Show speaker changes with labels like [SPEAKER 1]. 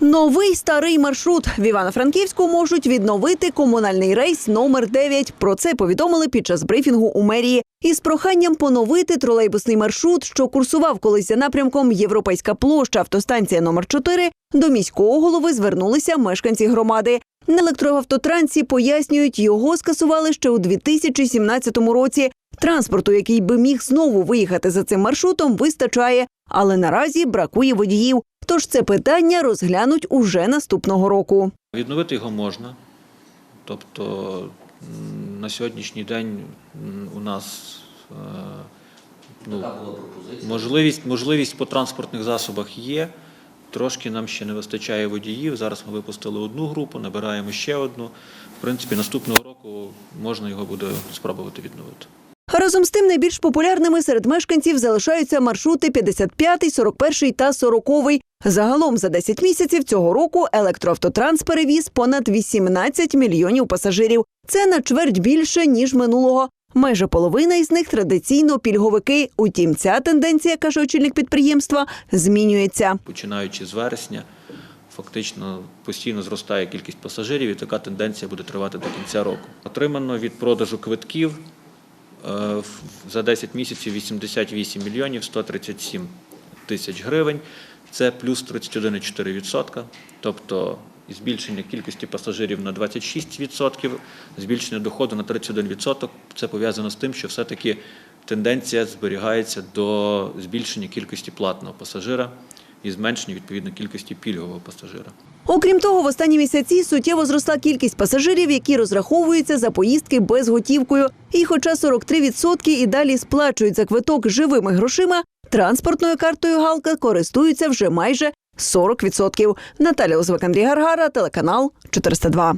[SPEAKER 1] Новий старий маршрут в Івано-Франківську можуть відновити комунальний рейс номер 9. Про це повідомили під час брифінгу у мерії. Із проханням поновити тролейбусний маршрут, що курсував колись за напрямком Європейська площа, автостанція номер 4, до міського голови звернулися мешканці громади. На електроавтотрансі пояснюють, його скасували ще у 2017 році. Транспорту, який би міг знову виїхати за цим маршрутом, вистачає, але наразі бракує водіїв. Тож це питання розглянуть уже наступного року.
[SPEAKER 2] Відновити його можна. Тобто на сьогоднішній день у нас е, ну, можливість, можливість по транспортних засобах є. Трошки нам ще не вистачає водіїв. Зараз ми випустили одну групу, набираємо ще одну. В принципі, наступного року можна його буде спробувати відновити.
[SPEAKER 1] Разом з тим найбільш популярними серед мешканців залишаються маршрути 55, 41 та 40. Загалом за 10 місяців цього року електроавтотранс перевіз понад 18 мільйонів пасажирів. Це на чверть більше ніж минулого. Майже половина із них традиційно пільговики. Утім, ця тенденція, каже очільник підприємства, змінюється.
[SPEAKER 2] Починаючи з вересня, фактично постійно зростає кількість пасажирів, і така тенденція буде тривати до кінця року. Отримано від продажу квитків за 10 місяців 88 мільйонів 137 тисяч гривень. Це плюс 31,4%, тобто збільшення кількості пасажирів на 26%, збільшення доходу на 31%. Це пов'язано з тим, що все-таки тенденція зберігається до збільшення кількості платного пасажира і зменшення відповідно кількості пільгового пасажира.
[SPEAKER 1] Окрім того, в останні місяці суттєво зросла кількість пасажирів, які розраховуються за поїздки безготівкою. І хоча 43% і далі сплачують за квиток живими грошима, транспортною картою Галка користуються вже майже 40%. Наталя Озвик, Андрій Гаргара, телеканал 402.